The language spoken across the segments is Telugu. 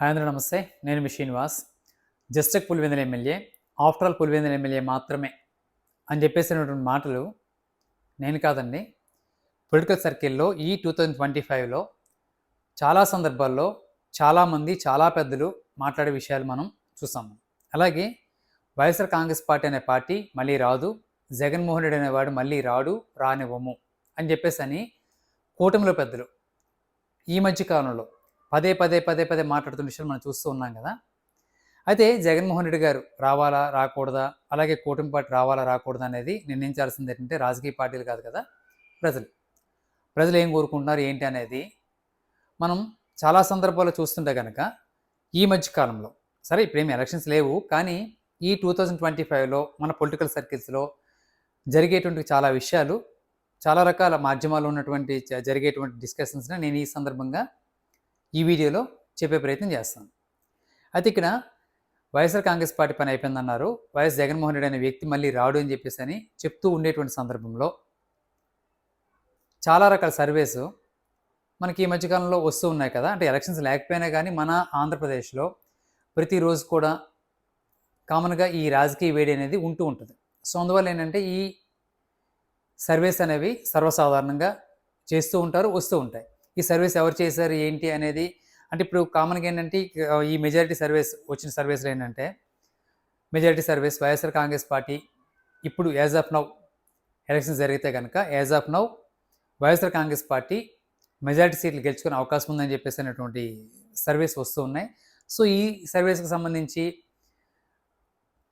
హాయ్ నమస్తే. నేను మీ Srinivas. జస్టిక్ Pulivendula MLA after all Pulivendula MLA మాత్రమే అని చెప్పేసినటువంటి మాటలు నేను కాదండి. పొలిటికల్ సర్కిల్లో ఈ టూ థౌజండ్ ట్వంటీ ఫైవ్లో చాలా సందర్భాల్లో చాలామంది చాలా పెద్దలు మాట్లాడే విషయాలు మనం చూసాము. అలాగే వైఎస్ఆర్ కాంగ్రెస్ పార్టీ అనే పార్టీ మళ్ళీ రాదు జగన్మోహన్ రెడ్డి అనేవాడు మళ్ళీ రాడు రానివ్వము అని చెప్పేసి అని కూటమిలో పెద్దలు ఈ మధ్య కాలంలో పదే పదే పదే పదే మాట్లాడుతున్న విషయాలు మనం చూస్తూ ఉన్నాం కదా. అయితే జగన్మోహన్ రెడ్డి గారు రావాలా రాకూడదా? అలాగే కూటమి పార్టీ రావాలా రాకూడదా అనేది నిర్ణయించాల్సింది ఏంటంటే రాజకీయ పార్టీలు కాదు కదా ప్రజలు. ప్రజలు ఏం కోరుకుంటున్నారు ఏంటి అనేది మనం చాలా సందర్భాల్లో చూస్తుంటే కనుక ఈ మధ్య కాలంలో సరే ఇప్పుడేమి ఎలక్షన్స్ లేవు కానీ ఈ టూ థౌజండ్ ట్వంటీ ఫైవ్లో మన పొలిటికల్ సర్కిల్స్లో జరిగేటువంటి చాలా విషయాలు చాలా రకాల మాధ్యమాల్లో ఉన్నటువంటి జరిగేటువంటి డిస్కషన్స్ని నేను ఈ సందర్భంగా ఈ వీడియోలో చెప్పే ప్రయత్నం చేస్తాను అయితే ఇక్కడ వైఎస్ఆర్ కాంగ్రెస్ పార్టీ పని అయిపోయిందన్నారు. వైఎస్ జగన్మోహన్ రెడ్డి అనే వ్యక్తి మళ్ళీ రాడు అని చెప్పేసి అని చెప్తూ ఉండేటువంటి సందర్భంలో చాలా రకాల సర్వేస్ మనకి ఈ మధ్యకాలంలో వస్తూ ఉన్నాయి కదా. అంటే ఎలక్షన్స్ లేకపోయినా కానీ మన ఆంధ్రప్రదేశ్లో ప్రతిరోజు కూడా కామన్గా ఈ రాజకీయ వేడి అనేది ఉంటూ ఉంటుంది. సో అందువల్ల ఏంటంటే ఈ సర్వేస్ అనేవి సర్వసాధారణంగా చేస్తూ ఉంటారు వస్తూ ఉంటాయి. ఈ సర్వీస్ ఎవరు చేశారు ఏంటి అనేది? అంటే ఇప్పుడు కామన్గా ఏంటంటే ఈ మెజారిటీ సర్వీస్ వచ్చిన సర్వీస్లో ఏంటంటే majority service YSR Congress party ఇప్పుడు యాజ్ ఆఫ్ నౌ ఎలక్షన్ జరిగితే కనుక as of now YSR Congress party majority సీట్లు గెలుచుకునే అవకాశం ఉందని చెప్పేసి అనేటువంటి సర్వీస్ వస్తూ ఉన్నాయి. సో ఈ సర్వీస్కి సంబంధించి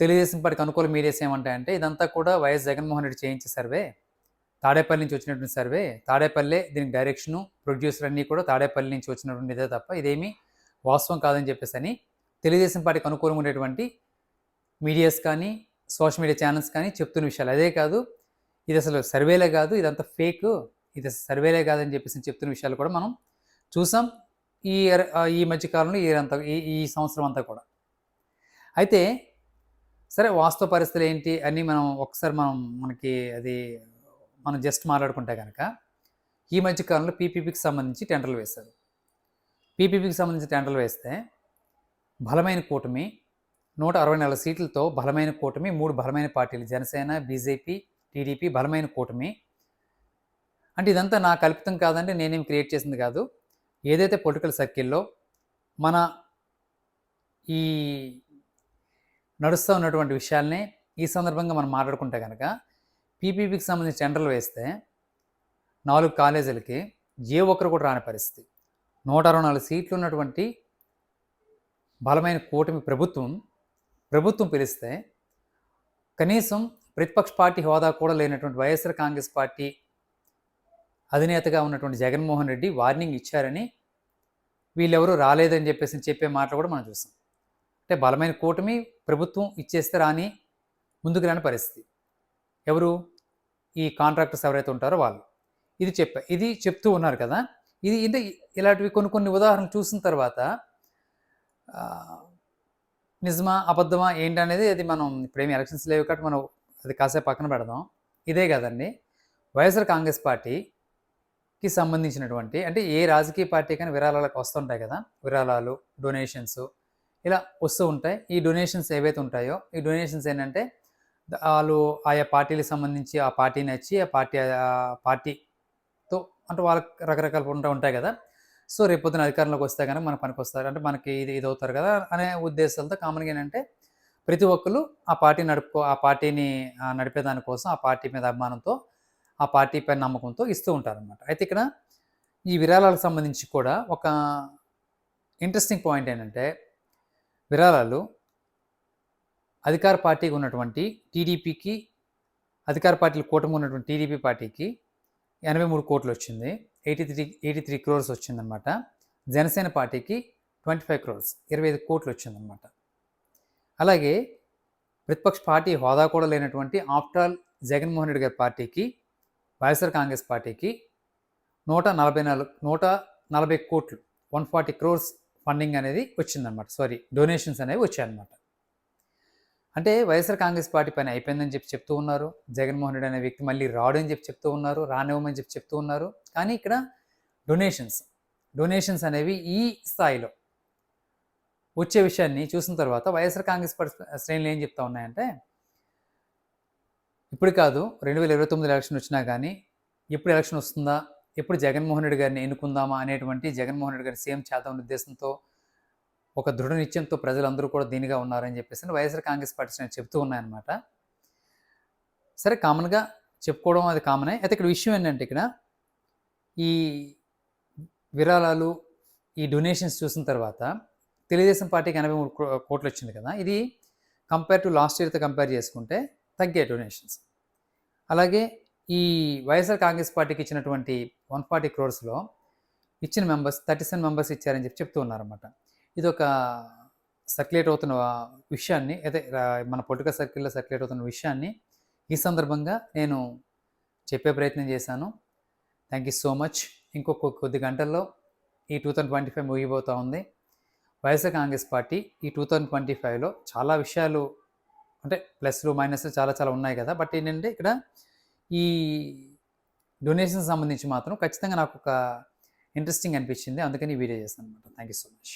తెలుగుదేశం పార్టీకి అనుకూల మీడియాస్ ఏమంటాయంటే ఇదంతా కూడా వైఎస్ జగన్మోహన్ రెడ్డి చేయించే సర్వే తాడేపల్లి నుంచి వచ్చినటువంటి సర్వే తాడేపల్లె దీనికి డైరెక్షను ప్రొడ్యూసర్ అన్నీ కూడా తాడేపల్లి నుంచి వచ్చినటువంటి ఇదే తప్ప ఇదేమీ వాస్తవం కాదని చెప్పేసి అని తెలుగుదేశం పార్టీకి అనుకూలంగా ఉండేటువంటి మీడియాస్ కానీ సోషల్ మీడియా ఛానల్స్ కానీ చెప్తున్న విషయాలు అదే కాదు. ఇది అసలు సర్వేలే కాదు ఇదంతా ఫేక్. ఇది అసలు సర్వేలే కాదని చెప్పేసి చెప్తున్న విషయాలు కూడా మనం చూసాం ఈ ఈ మధ్య కాలంలో ఈ అంతా ఈ ఈ సంవత్సరం అంతా కూడా. అయితే సరే వాస్తవ పరిస్థితులు ఏంటి అని మనం ఒకసారి మనం మనకి అది మనం జస్ట్ మాట్లాడుకుంటే కనుక ఈ మధ్య కాలంలో పీపీపీకి సంబంధించి టెండర్లు వేశారు. పీపీపీకి సంబంధించి టెండర్లు వేస్తే బలమైన కూటమి నూట అరవై నాలుగు సీట్లతో బలమైన కూటమి మూడు బలమైన పార్టీలు జనసేన బీజేపీ టీడీపీ బలమైన కూటమి. అంటే ఇదంతా నా కల్పితం కాదంటే నేనేం క్రియేట్ చేసింది కాదు. ఏదైతే పొలిటికల్ సర్కిల్లో మన ఈ నడుస్తూ ఉన్నటువంటి విషయాలనే ఈ సందర్భంగా మనం మాట్లాడుకుంటే కనుక పీపీపీకి సంబంధించి టెండర్లు వేస్తే నాలుగు కాలేజీలకి ఏ ఒక్కరు కూడా రాని పరిస్థితి. నూట అరవై నాలుగు సీట్లు ఉన్నటువంటి బలమైన కూటమి ప్రభుత్వం ప్రభుత్వం పిలిస్తే కనీసం ప్రతిపక్ష పార్టీ హోదా కూడా లేనటువంటి వైఎస్ఆర్ కాంగ్రెస్ పార్టీ అధినేతగా ఉన్నటువంటి జగన్మోహన్ రెడ్డి వార్నింగ్ ఇచ్చారని వీళ్ళెవరూ రాలేదని చెప్పేసి చెప్పే మాటలు కూడా మనం చూసాం. అంటే బలమైన కూటమి ప్రభుత్వం ఇచ్చేస్తే రాని ముందుకు రాని పరిస్థితి. ఎవరు? ఈ కాంట్రాక్టర్స్ ఎవరైతే ఉంటారో వాళ్ళు. ఇది చెప్పా ఇది చెప్తూ ఉన్నారు కదా. ఇది అంటే ఇలాంటివి కొన్ని కొన్ని ఉదాహరణలు చూసిన తర్వాత నిజమా అబద్ధమా ఏంటి అనేది అది మనం ఇప్పుడేమి ఎలక్షన్స్ లేవు కాబట్టి మనం అది కాసేపు పక్కన పెడదాం. ఇదే కదండి వైఎస్ఆర్ కాంగ్రెస్ పార్టీకి సంబంధించినటువంటి అంటే ఏ రాజకీయ పార్టీ కానీ విరాళాలకు వస్తుంటాయి కదా విరాళాలు డొనేషన్స్ ఇలా వస్తూ ఉంటాయి. ఈ డొనేషన్స్ ఏవైతే ఉంటాయో ఈ డొనేషన్స్ ఏంటంటే వాళ్ళు ఆయా పార్టీలకు సంబంధించి ఆ పార్టీని వచ్చి ఆ పార్టీ పార్టీతో అంటే వాళ్ళకి రకరకాల ఉంటా ఉంటాయి కదా. సో రేపొద్దున అధికారంలోకి వస్తే కనుక మనకు పనికి వస్తారు. అంటే మనకి ఇది ఇది అవుతారు కదా అనే ఉద్దేశాలతో కామన్గా ఏంటంటే ప్రతి ఒక్కరు ఆ పార్టీ నడుపుకో ఆ పార్టీని ఆ, నడిపేదాని కోసం ఆ పార్టీ మీద అభిమానంతో ఆ పార్టీ పైన నమ్మకంతో ఇస్తూ ఉంటారనమాట అయితే ఇక్కడ ఈ విరాళాలకు సంబంధించి కూడా ఒక ఇంట్రెస్టింగ్ పాయింట్ ఏంటంటే విరాళాలు అధికార పార్టీకి ఉన్నటువంటి టీడీపీకి అధికార పార్టీలు కూటమి ఉన్నటువంటి టీడీపీ పార్టీకి ఎనభై మూడు కోట్లు వచ్చింది. Eighty three eighty three crores వచ్చిందనమాట జనసేన పార్టీకి ట్వంటీ ఫైవ్ క్రోర్స్ ఇరవై ఐదు కోట్లు వచ్చిందనమాట అలాగే ప్రతిపక్ష పార్టీ హోదా కూడా లేనటువంటి ఆఫ్టర్ ఆల్ జగన్మోహన్ రెడ్డి గారి పార్టీకి వైఎస్ఆర్ కాంగ్రెస్ పార్టీకి నూట నలభై నాలుగు నూట నలభై కోట్లు వన్ ఫార్టీ క్రోర్స్ ఫండింగ్ అనేది వచ్చిందనమాట సారీ డొనేషన్స్ అనేవి వచ్చాయన్నమాట. అంటే వైఎస్ఆర్ కాంగ్రెస్ పార్టీ పైన అయిపోయిందని చెప్పి చెప్తూ ఉన్నారు. జగన్మోహన్ రెడ్డి అనే వ్యక్తి మళ్ళీ రాడు అని చెప్పి చెప్తూ ఉన్నారు రానివ్వమని చెప్పి చెప్తూ ఉన్నారు. కానీ ఇక్కడ డొనేషన్స్ డొనేషన్స్ అనేవి ఈ స్థాయిలో వచ్చే విషయాన్ని చూసిన తర్వాత వైఎస్ఆర్ కాంగ్రెస్ పార్టీ శ్రేణులు ఏం చెప్తా ఉన్నాయంటే ఇప్పుడు కాదు రెండు వేల ఇరవై తొమ్మిది ఎలక్షన్ వచ్చినా కానీ ఎప్పుడు ఎలక్షన్ వస్తుందా ఎప్పుడు జగన్మోహన్ రెడ్డి గారిని ఎన్నుకుందామా అనేటువంటి జగన్మోహన్ రెడ్డి గారిని సీఎం చేద్దాం ఉద్దేశంతో ఒక దృఢ నిశ్చయంతో ప్రజలందరూ కూడా దీనిగా ఉన్నారని చెప్పేసి వైఎస్ఆర్ కాంగ్రెస్ పార్టీ నేను చెప్తూ ఉన్నాయన్నమాట. సరే కామన్గా చెప్పుకోవడం అది కామనే అయితే ఇక్కడ విషయం ఏంటంటే ఇక్కడ ఈ విరాళాలు ఈ డొనేషన్స్ చూసిన తర్వాత తెలుగుదేశం పార్టీకి ఎనభై మూడు కో- కోట్లు వచ్చింది కదా. ఇది కంపేర్ టు లాస్ట్ ఇయర్తో కంపేర్ చేసుకుంటే తగ్గే డొనేషన్స్ అలాగే ఈ వైఎస్ఆర్ కాంగ్రెస్ పార్టీకి ఇచ్చినటువంటి వన్ ఫార్టీ క్రోర్స్లో ఇచ్చిన మెంబర్స్ థర్టీ సెవెన్ మెంబర్స్ ఇచ్చారని చెప్పి చెప్తూ ఉన్నారన్నమాట. ఇది ఒక సర్క్యులేట్ అవుతున్న విషయాన్ని అయితే మన పొలిటికల్ సర్కిల్లో సర్క్యులేట్ అవుతున్న విషయాన్ని ఈ సందర్భంగా నేను చెప్పే ప్రయత్నం చేశాను. Thank you so much. ఇంకొక కొద్ది గంటల్లో ఈ టూ థౌజండ్ ట్వంటీ ఫైవ్ ముగిపోతూ ఉంది. వైఎస్ఆర్ కాంగ్రెస్ పార్టీ ఈ టూ థౌజండ్ ట్వంటీ ఫైవ్లో చాలా విషయాలు అంటే ప్లస్లు మైనస్లు చాలా చాలా ఉన్నాయి కదా. బట్ ఏంటంటే ఇక్కడ ఈ డొనేషన్ సంబంధించి మాత్రం ఖచ్చితంగా నాకు ఒక ఇంట్రెస్టింగ్ అనిపించింది. అందుకని వీడియో చేస్తాను అనమాట థ్యాంక్ యూ సో మచ్.